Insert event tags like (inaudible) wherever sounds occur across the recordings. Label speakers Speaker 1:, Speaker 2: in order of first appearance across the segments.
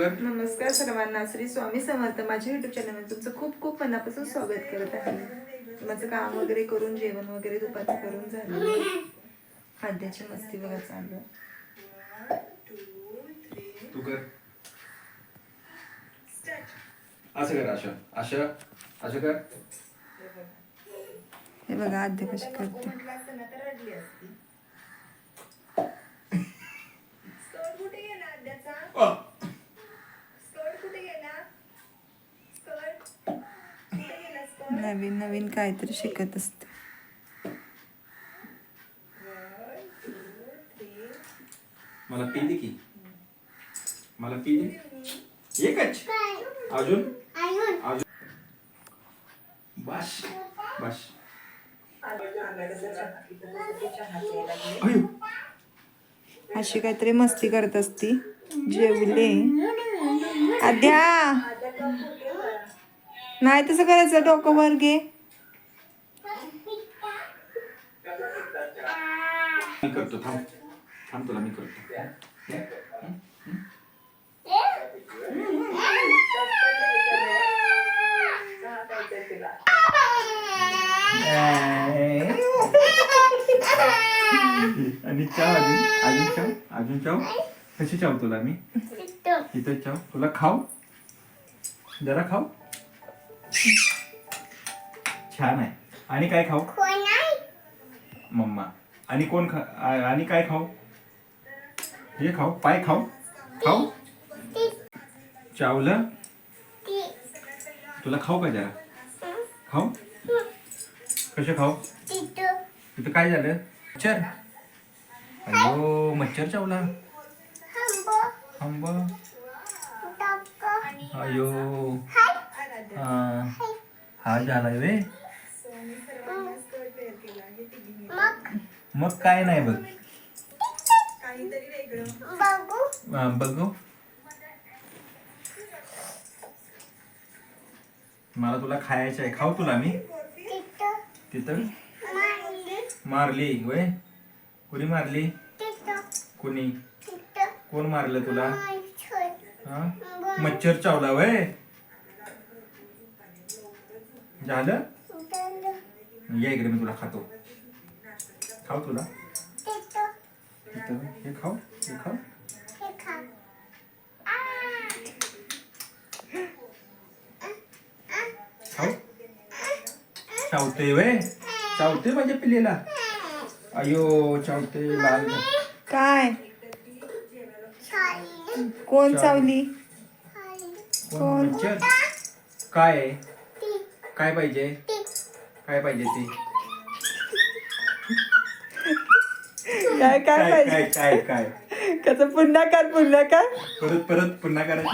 Speaker 1: कर
Speaker 2: नमस्कार सर्वांना. श्री स्वामी समर्थ माझ्या युट्यूब चॅनलमध्ये तुमचं खूप खूप मनापासून स्वागत करत आहे. माझं काम वगैरे करून जेवण वगैरे दुपारचं करून झालं. खाद्याची मस्ती बघा चालू.
Speaker 1: तू कर. असं कर असं असं कर.
Speaker 2: हे बघा आद्या कशी करते. (laughs)
Speaker 1: अ.
Speaker 2: नवीन नवीन काहीतरी शिकत असते.
Speaker 1: मला पी दे की. मला पी दे. एकच. अजून? अजून. बस. बस.
Speaker 2: अशी काहीतरी मस्ती करत असती. जेवले. आद्या. नाही तसं करायचं. डोकं वर घे.
Speaker 1: मी करतो थांब. थांब तुला मी करतो. आणि चाव अजून अजून चाव अजून चाव. कशी चाव तुला मी? इथं चाव. तुला खाऊ? जरा खाऊ? छान आहे. आणि काय खाऊ? मम्मा. आणि कोण खा आणि काय खाऊ? हे खाऊ पाय खाऊ. खाऊ? चावलं? तुला खाऊ का जरा? खाऊ? कसे खाऊ? इथं काय झालं? मच्छर? अयो मच्छर चावला. आंबा अयो. हा. हा झालाय वे मग काय नाही बघ. बघू. मला तुला खायचं आहे खाऊ तुला मी. तिथं? मारली. वय कुणी मारली? कुणी? कोण मारलं तुला? मच्छर चावला वय झालं? या इकडे मी तुला खातो. खाऊ तुला? हे खाऊ हे खाऊ. खाऊ? चावते वय चावते माझ्या पिल्लेला? अयो चावते लाल
Speaker 2: काय? कोण चावली?
Speaker 1: कोण मच्छर काय? आहे? काय पाहिजे? काय पाहिजे ती?
Speaker 2: काय काय
Speaker 1: काय
Speaker 2: पाहिजे?
Speaker 1: काय काय काय?
Speaker 2: कसं पुन्हा कर पुन्हा कर.
Speaker 1: परत परत पुन्हा करायचं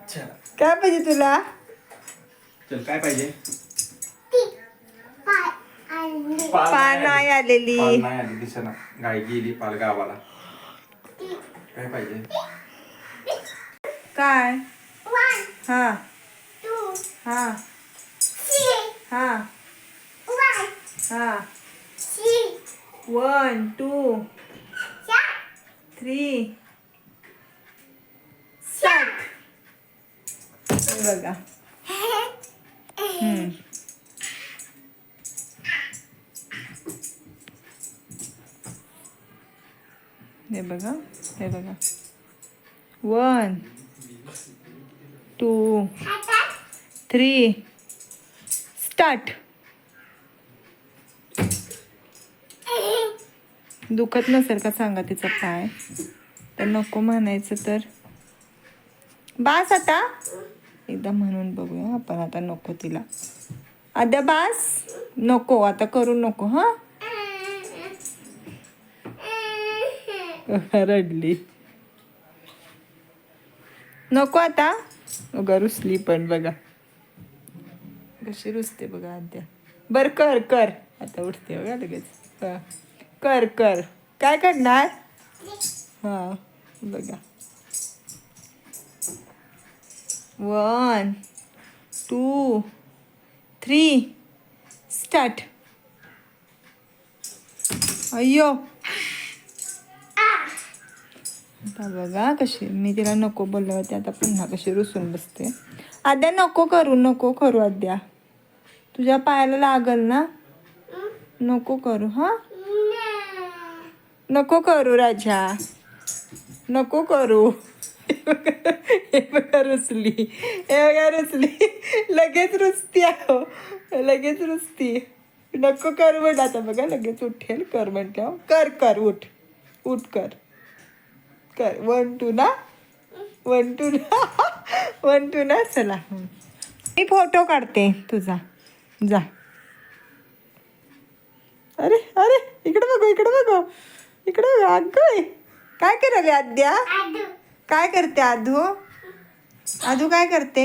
Speaker 1: अच्छा.
Speaker 2: काय पाहिजे तुला?
Speaker 1: चल काय पाहिजे?
Speaker 2: पान नाही आलेली.
Speaker 1: पाल नाही आली दिसेना. गाय गेली पाल गावाला काय पाहिजे?
Speaker 2: काय? हा. हा. हा. हा. वन टू थ्री स्टार्ट बघा. हे बघा हे बघा. One two three start. दुखत नसेल का सांगा तिचा पाय? तर नको म्हणायचं तर. बास आता. एकदा म्हणून बघूया आपण आता नको तिला. आद्या बास नको आता करू नको हां? रडली. नको आता. उगा रुसली पण बघा. कशी रुसते बघा आद्या. बर कर कर. आता उठते बघा लगेच. हा. कर कर. काय करणार? हा बघा. वन टू थ्री स्टार्ट अय्यो. बघा कशी मी तिला नको बोलले होते आता पुन्हा कशी रुसून बसते. आद्या नको करू नको करू आद्या. तुझ्या पायाला लागल ना? नको करू हा? नको करू राजा. नको करू. हे बघा रुसली. हे बघा रुसली. लगेच रुसती आहो लगेच रुसती. नको कर म्हण आता बघा लगेच उठेल कर म्हटलं. कर कर उठ. उठ कर. कर. वन टू ना? वन टू ना? वन टू ना? चला. मी फोटो काढते तुझा. जा. अरे अरे इकडे बघू इकडे बघू. इकडे बघू. अगं काय करायला आद्या? काय करते आधू आधू काय करते?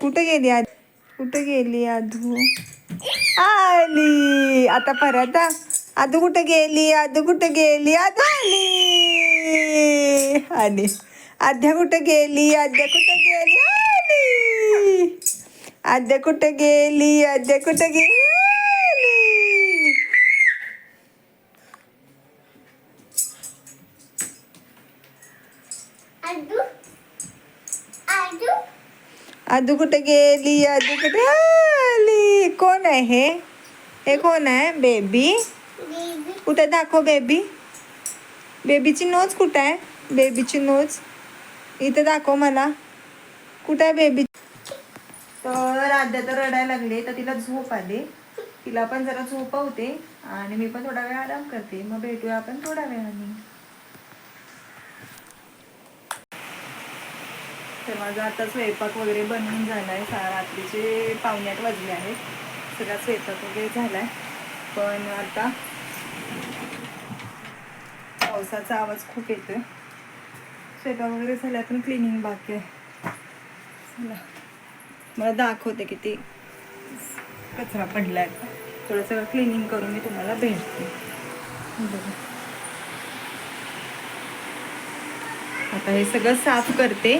Speaker 2: कुठे गेली आध कुठे गेली आधू आली. आता परत. आधू कुठे गेली? आधू कुठे गेली? आधू आली. आली आद्या कुठे गेली आद्या कुठे गेली आली आद्या कुठे गेली आद्या कुठे गेली आली आदू कुठे गेली आदू कुठे आली कोण आहे हे हे कोण आहे बेबी कुठे दाखव बेबी बेबीची नोज कुठं आहे? बेबीची नोज इथे दाखव मला. कुठं आहे बेबी तर आद्या तर रडायला लागले तर तिला झोप आली. तिला पण जरा झोपवते आणि मी पण थोडा वेळ आराम करते. मग भेटूया आपण थोड्या वेळाने. तर माझा आता स्वयंपाक वगैरे बनवून झाला आहे सा रात्रीचे पाहुण्यात वाजले आहेत. सगळा स्वयंपाक वगैरे झाला आहे पण आता पावसाचा आवाज खूप येतोय. स्वयंपाक वगैरे झाला पण क्लिनिंग बाकी आहे. चला. मला दाखवते किती कचरा पडला आहे थोडंसं क्लिनिंग करून मी तुम्हाला भेटते. आता हे सगळं साफ करते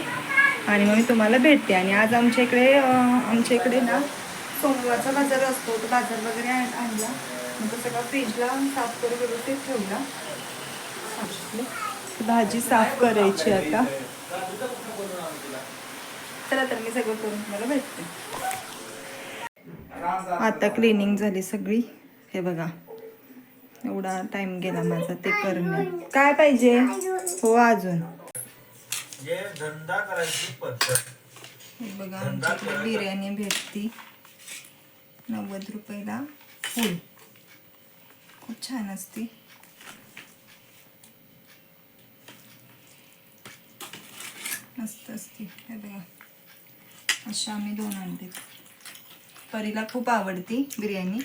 Speaker 2: आणि मग मी तुम्हाला भेटते. आणि आज आमच्या इकडे आमच्या इकडे ना सोमवारचा बाजार असतो. तो बाजार वगैरे आणला. मग तो सगळा फ्रीजला साफ करून व्यवस्थित ठेवला. भाजी साफ करायची आता. चला तर मी सगळं करून तुम्हाला भेटते. आता क्लिनिंग झाली सगळी. हे बघा. एवढा टाइम गेला माझा ते करण्यात. काय पाहिजे? हो अजून. हे बघा आमच्याकडे बिर्याणी भेटती. नव्वद रुपयाला फुल. खूप छान असते. मस्त असते. हे बघा. अशा आम्ही दोन आणते. परीला खूप आवडती बिर्याणी.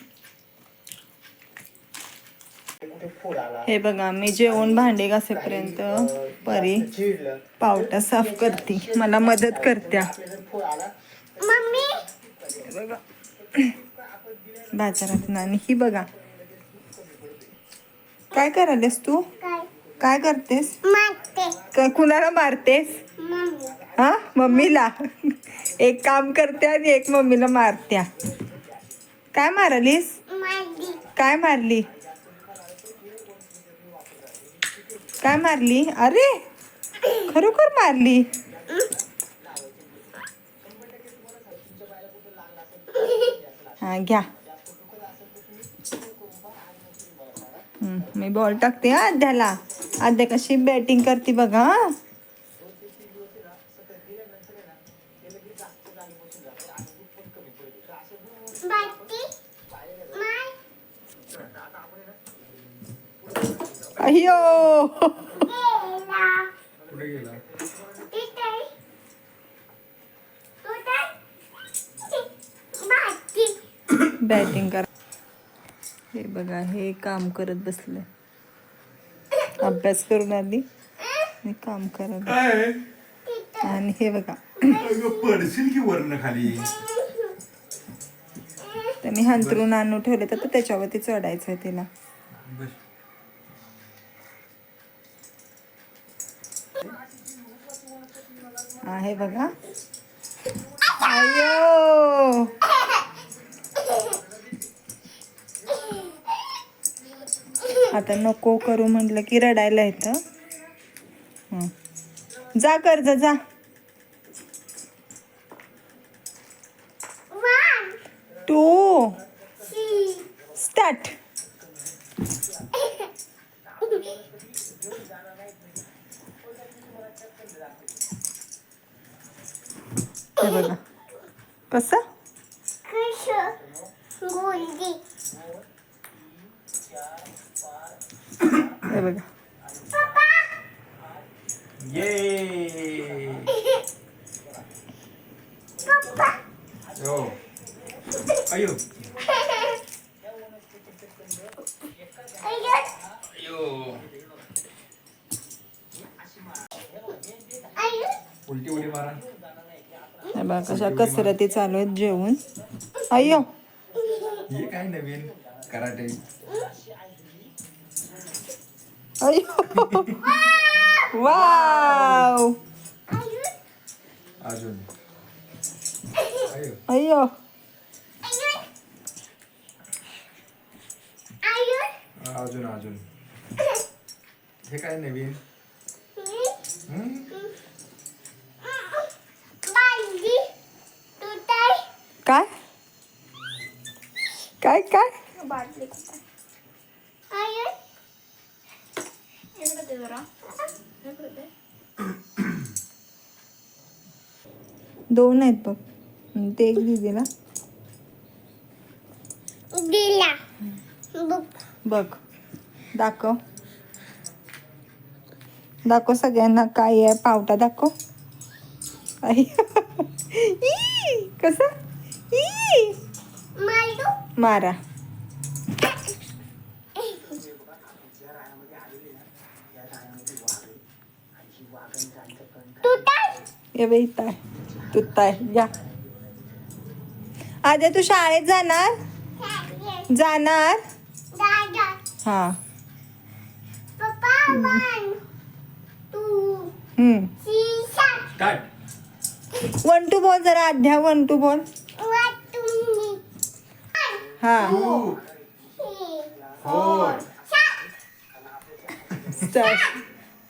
Speaker 2: हे बघा मी जेवण भांडे घासेपर्यंत परी पावटा साफ करते. मला मदत करत्या. बघा. बाजारात आणि ही बघा. काय करायलेस तू? काय करतेस? काय कुणाला मारतेस? हा? मम्मीला? एक काम करते आणि एक मम्मीला मारत्या काय मारलीस? काय मारली? काय मारली? अरे! खरोखर मारली? हा घ्या. मी बॉल टाकते हा अध्याला. अध्या कशी बॅटिंग करते बघा
Speaker 1: गेला?
Speaker 2: बॅटिंग कर. हे बघा हे काम करत बसले. अभ्यास करून आली. आणि काम करत आणि हे बघा.
Speaker 1: पडशील की वरण खाली?
Speaker 2: त्यांनी हंतरून आणून ठेवले तर त्याच्यावरती चढायचं आहे तिला. आहे बघा. अयो आता नको करू म्हटलं की रडायला येतं. जा कर्ज जा.
Speaker 1: ये हो अयो अयो उलटी उडी मारा.
Speaker 2: बघा कशा कसरती चालू आहेत जेवून अय्यो
Speaker 1: हे काय नवीन? कराटे.
Speaker 2: अय्यो (laughs) वाव
Speaker 1: अजून. अयो
Speaker 2: अय्यो.
Speaker 1: अजून अजून. हे काय नवीन? हम्म?
Speaker 2: काय काय? काय दोन आहेत बघ. ते एक दिदीला.
Speaker 3: दिला.
Speaker 2: बघ. दाखव. दाखव सगळ्यांना काय आहे. पावटा दाखव. (laughs) कसं.
Speaker 3: मारू.
Speaker 2: मारा
Speaker 3: तुटाय
Speaker 2: ये ताय तू आद्या शाळेत जाणार? जाणार? हा.
Speaker 3: वन टू
Speaker 2: बोल जरा आद्या वन टू बोल. हा.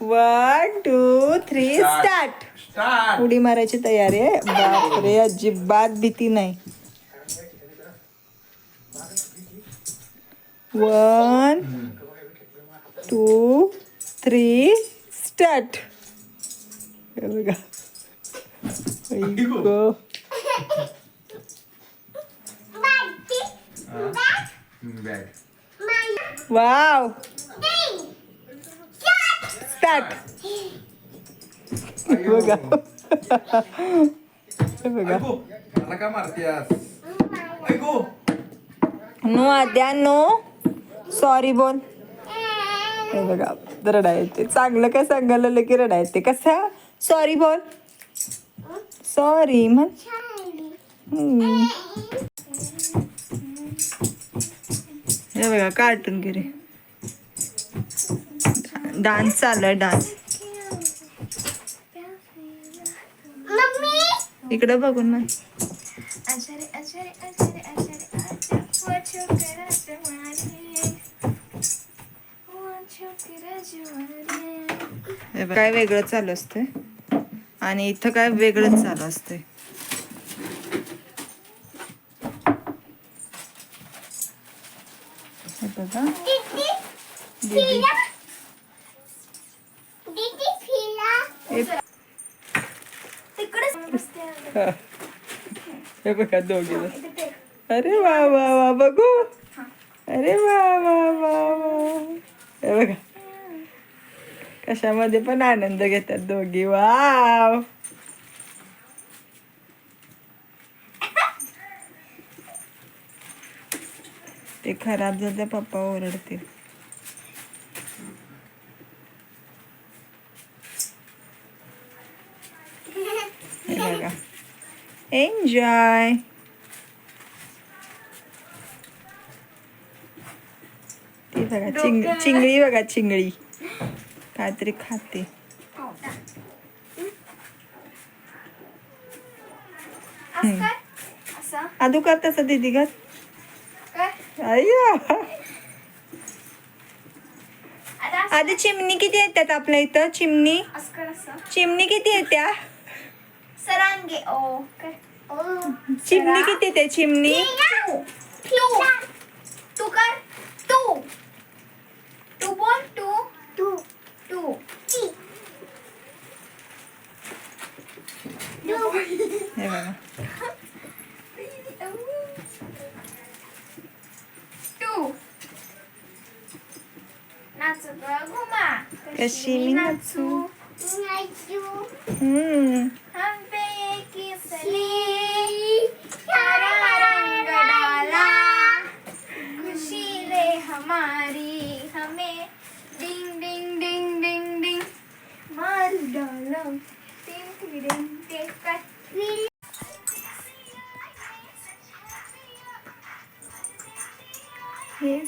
Speaker 2: वन टू थ्री स्टार्ट उडी मारायची तयारी आहे. बापरे अजिबात भीती नाही. One two three start. बघा. वाव. स्टार्ट. बघा. बघा.
Speaker 1: मला का मारतीयास. ऐकू.
Speaker 2: नो आद्या नो. सॉरी बोल. हे बघा रडा येते. चांगलं काय सांगायला की रडा येते? कसं? सॉरी बोल. सॉरी म्हण. हम्म. हे बघा कार्टून गिरे डान्स चालू आहे डान्स
Speaker 4: मारे.
Speaker 2: हे बघा, काय वेगळं चालू असतंय. आणि इथं काय वेगळंच चालू असतंय. हे बघा. हे बघा दोघे अरे वा वा वा बघू. अरे वा वा वा वा. हे बघा. कशामध्ये पण आनंद घेतात दोघी. वाव. ते खराब झालं पप्पा ओरडतील हे बघा एन्जॉय ती बघा चिंग चिंगळी बघा चिंगळी. काहीतरी खाते.
Speaker 4: असं काय? असं?
Speaker 2: आदू कर तसं दीदी अय्या.
Speaker 4: आता
Speaker 2: चिमणी किती येतात आपल्या इथं? चिमणी? चिमणी किती येत्या?
Speaker 4: सरांगे ओ कर
Speaker 2: चिमणी किती येते चिमणी
Speaker 4: तू तू कर तू तू बोल तू
Speaker 3: तू
Speaker 4: तू
Speaker 3: ती
Speaker 2: हे बघा
Speaker 4: तू नाचू ग घुमा
Speaker 2: कशी मी नाचू
Speaker 3: नाचू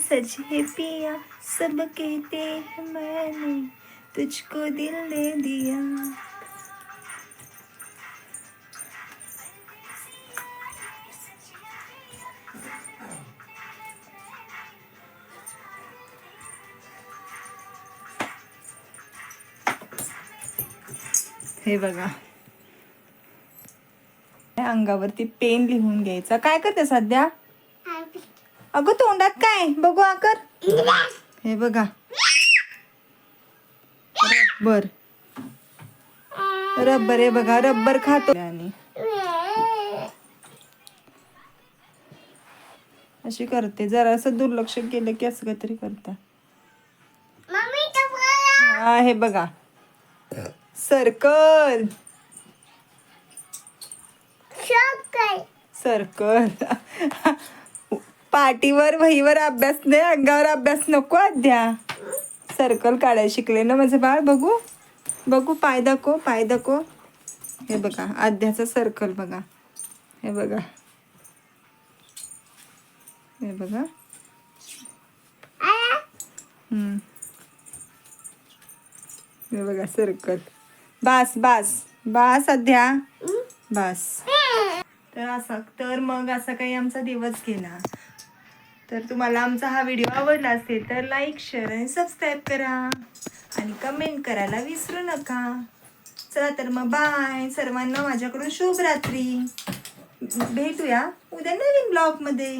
Speaker 2: सच है पिया सब कहते हैं मैंने। तुझको दिल दे दिया। हे बघा. अंगावरती पेन लिहून घ्यायचा. काय करते सध्या? अगं तोंडात काय? बघू आकर. हे बघा. रब्बर रब्बर हे बघा रब्बर खातो. आणि अशी करते. जरा असं दुर्लक्ष केलं की असं काहीतरी करता.
Speaker 3: मम्मी तो बघा
Speaker 2: हा हे बघा. सर्कल. सर्कल. पाटीवर वहीवर अभ्यास नाही अंगावर अभ्यास नको अध्या. सर्कल काढायला शिकले ना माझं बाळ? बघू. बघू पाय दाखव पाय दाखव. हे बघा अध्याचा सर्कल बघा. हे बघा. हे बघा. हम्म. हे बघा सर्कल बास बास. बास अध्या बास. तर असा तर मग असा काही आमचा दिवस गेला. तर तुम्हाला आमचा हा व्हिडिओ आवडला असेल तर लाईक शेअर आणि सबस्क्राईब करा. आणि कमेंट करायला विसरू नका. चला तर मग बाय सर्वांना माझ्याकडून शुभ रात्री. भेटूया उद्या नवीन ब्लॉगमध्ये